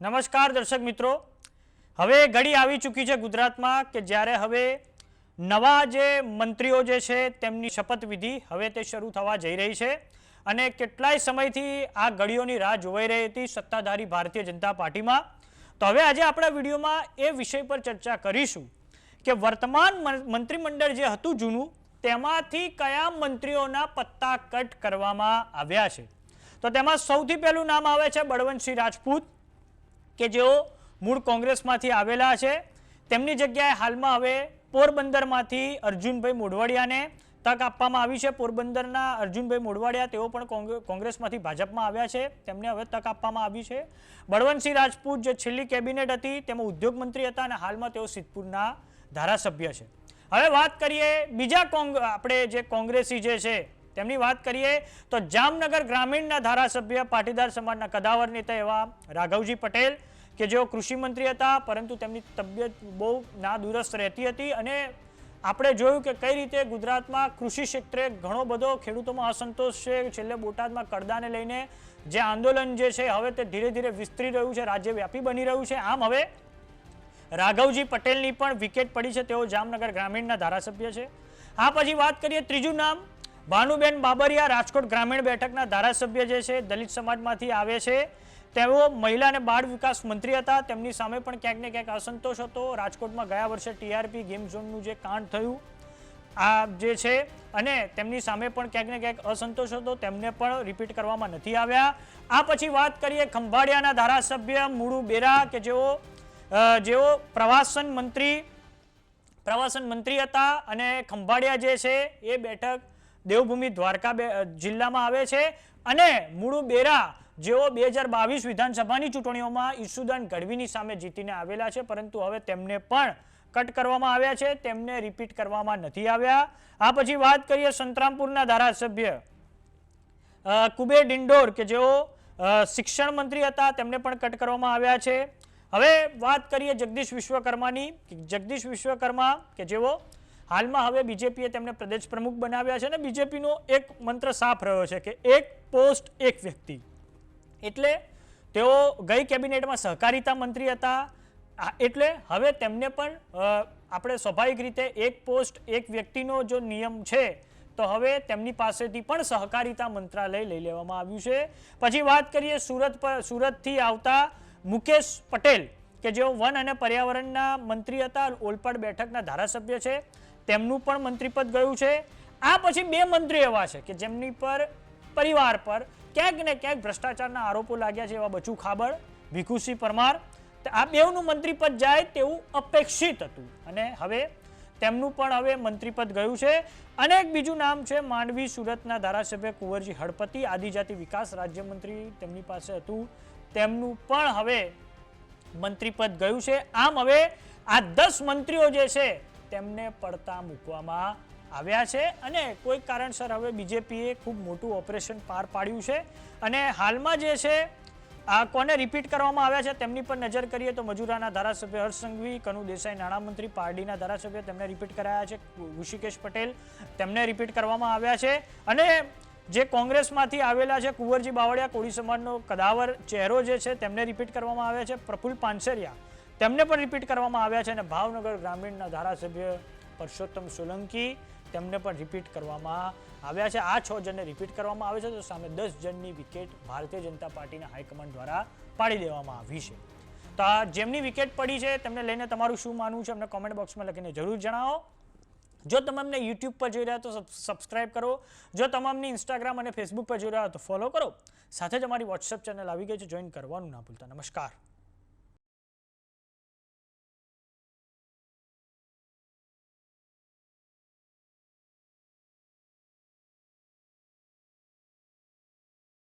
નમસ્કાર દર્શક મિત્રો. હવે ઘડી આવી ચૂકી છે ગુજરાતમાં કે જ્યારે હવે નવા જે મંત્રીઓ જે છે તેમની શપથવિધિ હવે તે શરૂ થવા જઈ રહી છે અને કેટલાય સમયથી આ ઘડીઓની રાહ જોવાઈ રહી હતી સત્તાધારી ભારતીય જનતા પાર્ટીમાં. તો હવે આજે આપણા વિડીયોમાં એ વિષય પર ચર્ચા કરીશું કે વર્તમાન મંત્રીમંડળ જે હતું જૂનું તેમાંથી કયા મંત્રીઓના પત્તા કટ કરવામાં આવ્યા છે. તો તેમાં સૌથી પહેલું નામ આવે છે બળવંતસિંહ રાજપૂત કે જેઓ મૂળ કોંગ્રેસમાંથી આવેલા છે. તેમની જગ્યાએ હાલમાં હવે પોરબંદરમાંથી અર્જુનભાઈ મોઢવાડિયાને તક આપવામાં આવી છે. પોરબંદરના અર્જુનભાઈ મોઢવાડિયા તેઓ પણ કોંગ્રે- કોંગ્રેસમાંથી ભાજપમાં આવ્યા છે. તેમને હવે તક આપવામાં આવી છે. બળવંતસિંહ રાજપૂત જે છેલ્લી કેબિનેટ હતી, તેમાં ઉદ્યોગ મંત્રી હતા અને હાલમાં તેઓ સિદ્ધપુરના ધારાસભ્ય છે. હવે વાત કરીએ બીજા કોંગ, આપણે જે કોંગ્રેસી જે છે તેમની વાત કરીએ તો જામનગર ગ્રામીણના ધારાસભ્ય પાટીદાર સમાજના કદાવર નેતા એવા રાઘવજી પટેલ કે જેઓ કૃષિ મંત્રી હતા, પરંતુ તેમની તબિયત બહુ નાદુરસ્ત રહેતી હતી અને આપણે જોયું કે કઈ રીતે ગુજરાતમાં કૃષિ ક્ષેત્રે ઘણો બધો ખેડૂતોમાં અસંતોષ છે. છેલ્લે બોટાદમાં કરદાને લઈને જે આંદોલન જે છે, હવે તે ધીરે ધીરે વિસ્તરી રહ્યું છે, રાજ્યવ્યાપી બની રહ્યું છે. આમ હવે રાઘવજી પટેલની પણ વિકેટ પડી છે. તેઓ જામનગર ગ્રામીણના ધારાસભ્ય છે. આ પછી વાત કરીએ ત્રીજું નામ. ભાનુબેન બાબરિયા રાજકોટ ગ્રામીણ બેઠકના ધારાસભ્ય જે છે, દલિત સમાજમાંથી આવે છે. તેઓ મહિલા અને બાળ વિકાસ મંત્રી હતા. તેમની સામે પણ ક્યાંક ને ક્યાંક અસંતોષ હતો. રાજકોટમાં ગયા વર્ષે ટીઆરપી ગેમ ઝોનનું જે કાંડ થયું, આ જે છે, અને તેમની સામે પણ ક્યાંક ને ક્યાંક અસંતોષ હતો. તેમને પણ રિપીટ કરવામાં નથી આવ્યા. આ પછી વાત કરીએ ખંભાળિયાના ધારાસભ્ય મુળુ બેરા કે જેઓ જેઓ પ્રવાસન મંત્રી પ્રવાસન મંત્રી હતા અને ખંભાળિયા જે છે, એ બેઠક દેવભૂમિ દ્વારકા જિલ્લામાં આવે છે અને મુળુ બેરા જેઓ બે હજાર બાવીસ વિધાનસભાની ચૂંટણીઓમાં ઈસુદાન ગઢવીની સામે જીતીને આવેલા છે, પરંતુ હવે તેમને પણ કટ કરવામાં આવ્યા છે, તેમને રિપીટ કરવામાં નથી આવ્યા. આ પછી વાત કરીએ સંતરામપુરના ધારાસભ્ય કુબેર ડિંડોર કે જેઓ શિક્ષણ મંત્રી હતા, તેમને પણ કટ કરવામાં આવ્યા છે. હવે વાત કરીએ જગદીશ વિશ્વકર્માની, જગદીશ વિશ્વકર્મા કે જેઓ હાલમાં હવે બીજેપીએ તેમને પ્રદેશ પ્રમુખ બનાવ્યા છે અને બીજેપીનો એક મંત્ર સાફ રહ્યો છે કે એક પોસ્ટ, એક વ્યક્તિ. એટલે તેઓ ગઈ કેબિનેટમાં સહકારિતા મંત્રી હતા. એટલે હવે તેમને પણ આપણે સ્વાભાવિક રીતે એક પોસ્ટ, એક વ્યક્તિનો જો નિયમ છે, તો હવે તેમની પાસેથી પણ સહકારિતા મંત્રાલય લઈ લેવામાં આવ્યું છે. પછી વાત કરીએ સુરત પર, સુરતથી આવતા મુકેશ પટેલ, કે જેઓ વન અને પર્યાવરણના મંત્રી હતા, ઓલપાડ બેઠકના ધારાસભ્ય છે. તેમનું પણ મંત્રીપદ ગયું છે. આ પછી બે મંત્રી એવા છે કે જેમની પર પરિવાર પર ક્યાંક ને ક્યાંક ભ્રષ્ટાચારના આરોપો લાગ્યા છે એવા બચુ ખાબડ ભીખુસિંહ પરમાર. આ બેવનું મંત્રીપદ જાય તેવું અપેક્ષિત હતું. અને હવે તેમનું પણ હવે મંત્રીપદ ગયું છે. અને એક બીજું નામ છે માંડવી સુરતના ધારાસભ્ય કુંવરજી હળપતિ, આદિજાતિ વિકાસ રાજ્યમંત્રી તેમની પાસે હતું. તેમનું પણ હવે મંત્રીપદ ગયું છે. આમ હવે આ દસ મંત્રીઓ જે છે તેમને પડતા મૂકવામાં આવ્યા છે અને કોઈ કારણસર હવે બીજેપીએ ખૂબ મોટું ઓપરેશન પાર પાડ્યું છે. અને હાલમાં જે છે, આ કોને રિપીટ કરવામાં આવ્યા છે તેમની પર નજર કરીએ તો મજૂરાના ધારાસભ્ય હર્ષ સંઘવી, કનુ દેસાઈ નાણામંત્રી પારડીના ધારાસભ્ય તેમને રિપીટ કરાયા છે. ઋષિકેશ પટેલ તેમને રિપીટ કરવામાં આવ્યા છે. અને જે કોંગ્રેસમાંથી આવેલા છે કુંવરજી બાવળિયા, કોળી સમાજનો કદાવર ચહેરો જે છે, તેમને રિપીટ કરવામાં આવ્યા છે. પ્રફુલ પાનસરિયા તેમને પણ રિપીટ કરવામાં આવ્યા છે અને ભાવનગર ગ્રામીણના ધારાસભ્ય પરસોત્તમ સોલંકી તેમને પણ રિપીટ કરવામાં આવ્યા છે. આ છ જણને રિપીટ કરવામાં આવે છે તો સામે દસ જણની વિકેટ ભારતીય જનતા પાર્ટીના હાઈકમાન્ડ દ્વારા પાડી દેવામાં આવી છે. તો આ જેમની વિકેટ પડી છે તેમને લઈને તમારું શું માનવું છે? અમને કોમેન્ટ બોક્સમાં લખીને જરૂર જણાવો. જો તમે અમને યુટ્યુબ પર જોઈ રહ્યા તો સબસ્ક્રાઇબ કરો. જો તમે અમને ઇન્સ્ટાગ્રામ અને ફેસબુક પર જોઈ રહ્યા તો ફોલો કરો. સાથે જ અમારી વોટ્સઅપ ચેનલ આવી ગઈ છે. જોઈન કરવાનું ના ભૂલતા. નમસ્કાર.